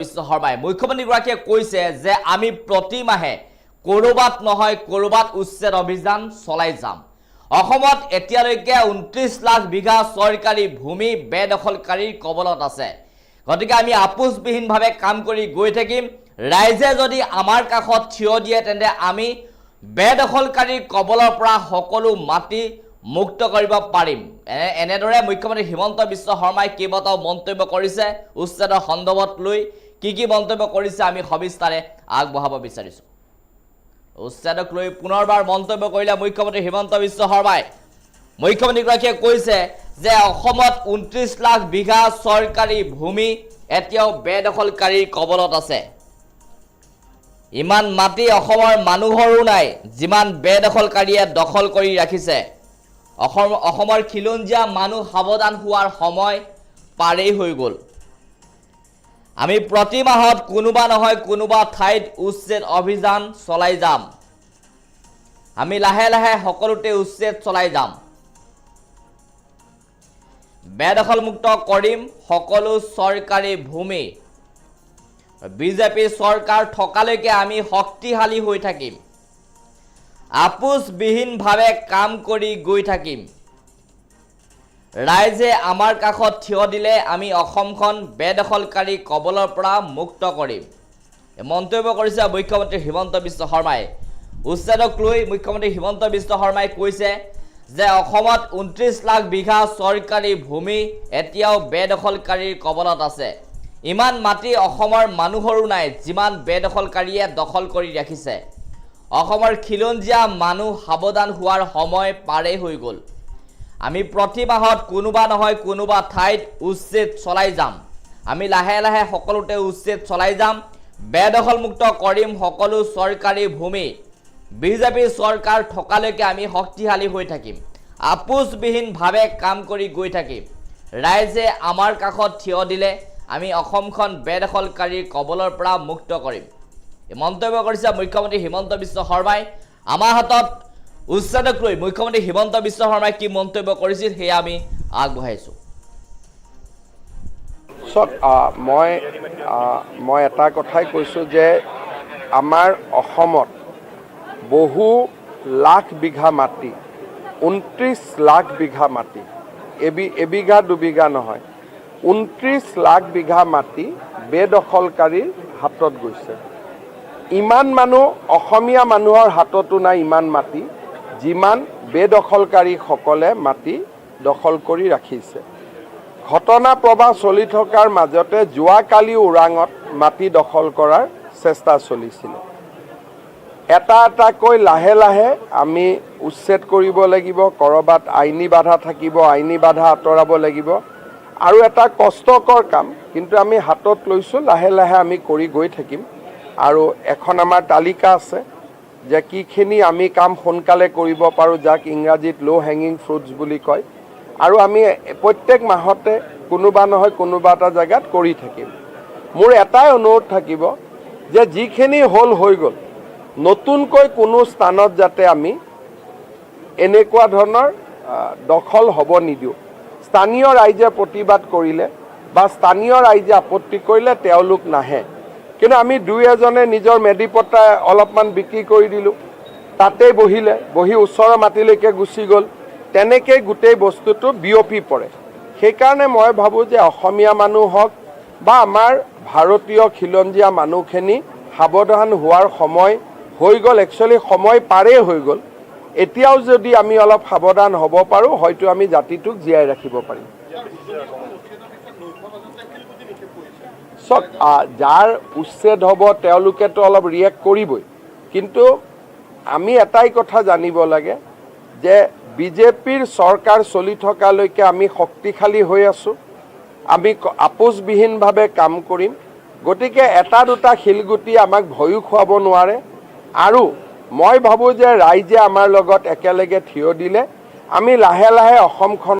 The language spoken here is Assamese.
বিশ্ব শৰ্মাই মুখ্যমন্ত্ৰীগৰাকীয়ে কৈছে যে আমি প্ৰতি মাহে ক'ৰবাত নহয়, ক'ৰবাত উচ্ছেদ অভিযান চলাই যাম। অসমত এতিয়ালৈকে ঊনত্ৰিছ লাখ বিঘা চৰকাৰী ভূমি বেদখলকাৰীৰ কবলত আছে। গতিকে আমি আপোচবিহীনভাৱে কাম কৰি গৈ থাকিম। ৰাইজে যদি আমাৰ কাষত থিয় দিয়ে তেন্তে আমি বেদখলকাৰীৰ কবলৰ পৰা সকলো মাটি মুক্ত কৰিব পাৰিম। এনে, এনেদৰে মুখ্যমন্ত্ৰী হিমন্ত বিশ্ব শৰ্মাই কেইবাটাও মন্তব্য কৰিছে উচ্ছেদৰ সন্দৰ্ভত লৈ। কি কি মন্তব্য কৰিছে আমি সবিস্তাৰে আগবঢ়াব বিচাৰিছোঁ। উচ্ছেদক লৈ পুনৰবাৰ মন্তব্য কৰিলে মুখ্যমন্ত্ৰী হিমন্ত বিশ্ব শৰ্মাই। মুখ্যমন্ত্ৰীগৰাকীয়ে কৈছে যে অসমত ঊনত্ৰিছ লাখ বিঘা চৰকাৰী ভূমি এতিয়াও বেদখলকাৰীৰ কবলত আছে। ইমান মাটি অসমৰ মানুহৰো নাই, যিমান বেদখলকাৰীয়ে দখল কৰি ৰাখিছে। অসম, অসমৰ খিলঞ্জীয়া মানুহ সাৱধান হোৱাৰ সময় পাৰেই হৈ গ'ল। আমি প্ৰতি মাহত কোনোবা নহয় কোনোবা ঠাইত উচ্ছেদ অভিযান চলাই যাম। আমি লাহে লাহে সকলোতে উচ্ছেদ চলাই যাম। বেদখলমুক্ত কৰিম সকলো চৰকাৰী ভূমি। বিজেপি চৰকাৰ থকালৈকে আমি শক্তিশালী হৈ থাকিম। আপোচবিহীনভাৱে কাম কৰি গৈ থাকিম। ৰাইজে আমাৰ কাষত থিয় দিলে আমি অসমখন বেদখলকাৰী কবলৰ পৰা মুক্ত কৰিম। মন্তব্য কৰিছে মুখ্যমন্ত্ৰী হিমন্ত বিশ্ব শৰ্মাই। উচ্ছেদক লৈ মুখ্যমন্ত্ৰী হিমন্ত বিশ্ব শৰ্মাই কৈছে যে অসমত ঊনত্ৰিছ লাখ বিঘা চৰকাৰী ভূমি এতিয়াও বেদখলকাৰীৰ কবলত আছে। ইমান মাটি অসমৰ মানুহৰো নাই যিমান বেদখলকাৰীয়ে দখল কৰি ৰাখিছে। অসমৰ খিলঞ্জীয়া মানুহ সাৱধান হোৱাৰ সময় পাৰেই হৈ গ'ল। আমি প্ৰতি মাহত কোনোবা নহয় কোনোবা ঠাইত উচ্ছেদ চলাই যাম। আমি লাহে লাহে সকলোতে উচ্ছেদ চলাই যাম। বেদখলমুক্ত কৰিম সকলো চৰকাৰী ভূমি। বিজেপি চৰকাৰ থকালৈকে আমি শক্তিশালী হৈ থাকিম। আপোচবিহীনভাৱে কাম কৰি গৈ থাকিম। ৰাইজে আমাৰ কাষত থিয় দিলে আমি অসমখন বেদখলকাৰীৰ কবলৰ পৰা মুক্ত কৰিম। মন্তব্য কৰিছে মুখ্যমন্ত্ৰী হিমন্ত বিশ্ব শৰ্মাই। আমাৰ হাতত উচ্ছেদক লৈ মুখ্যমন্ত্ৰী হিমন্ত বিশ্ব শৰ্মাই কি মন্তব্য কৰিছিল সেয়া আমি আগবঢ়াইছোঁ। চক মই মই এটা কথাই কৈছোঁ যে আমাৰ অসমত বহু লাখ বিঘা মাটি ঊনত্ৰিছ লাখ বিঘা মাটি এবি এবিঘা দুবিঘা নহয় ঊনত্ৰিছ লাখ বিঘা মাটি বেদখলকাৰীৰ হাতত গৈছে। ইমান মানুহ অসমীয়া মানুহৰ হাততো নাই ইমান মাটি। যিমান বেদখলকাৰীসকলে মাটি দখল কৰি ৰাখিছে। ঘটনা প্ৰবাহ চলি থকাৰ মাজতে যোৱাকালি ওৰাঙত মাটি দখল কৰাৰ চেষ্টা চলিছিলে। এটা এটাকৈ লাহে লাহে আমি উচ্ছেদ কৰিব লাগিব ক'ৰবাত আইনী বাধা থাকিব আইনী বাধা আঁতৰাব লাগিব। আৰু এটা কষ্টকৰ কাম কিন্তু আমি হাতত লৈছোঁ লাহে লাহে আমি কৰি গৈ থাকিম। আৰু এখন আমাৰ তালিকা আছে যে কিখিনি আমি কাম সোনকালে কৰিব পাৰোঁ যাক ইংৰাজীত ল' হেঙিং ফ্ৰুটছ বুলি কয় আৰু আমি প্ৰত্যেক মাহতে কোনোবা নহয় কোনোবা এটা জেগাত কৰি থাকিম। মোৰ এটাই অনুৰোধ থাকিব যে যিখিনি হ'ল হৈ গ'ল নতুনকৈ কোনো স্থানত যাতে আমি এনেকুৱা ধৰণৰ দখল হ'ব নিদিওঁ। স্থানীয় ৰাইজে প্ৰতিবাদ কৰিলে বা স্থানীয় ৰাইজে আপত্তি কৰিলে তেওঁলোক নাহে। কিন্তু আমি দুই এজনে নিজৰ মেডিপট্টা অলপমান বিক্ৰী কৰি দিলোঁ। তাতেই বহিলে বহি ওচৰৰ মাটিলৈকে গুচি গ'ল। তেনেকেই গোটেই বস্তুটো বিয়পি পৰে। সেইকাৰণে মই ভাবোঁ যে অসমীয়া মানুহ হওক বা আমাৰ ভাৰতীয় খিলঞ্জীয়া মানুহখিনি সাৱধান হোৱাৰ সময় হৈ গ'ল। একচুৱেলি সময় পাৰেই হৈ গ'ল। এতিয়াও যদি আমি অলপ সাৱধান হ'ব পাৰোঁ হয়তো আমি জাতিটোক জীয়াই ৰাখিব পাৰিম। আহ, যাৰ উচ্ছেদ হ'ব তেওঁলোকেতো অলপ ৰিয়েক্ট কৰিবই। কিন্তু আমি এটাই কথা জানিব লাগে যে বিজেপিৰ চৰকাৰ চলি থকালৈকে আমি শক্তিশালী হৈ আছোঁ। আমি আপোচবিহীনভাৱে কাম কৰিম। গতিকে এটা দুটা শিলগুটি আমাক ভয়ো খুৱাব নোৱাৰে। আৰু মই ভাবোঁ যে ৰাইজে আমাৰ লগত একেলগে থিয় দিলে। আমি লাহে লাহে অসমখন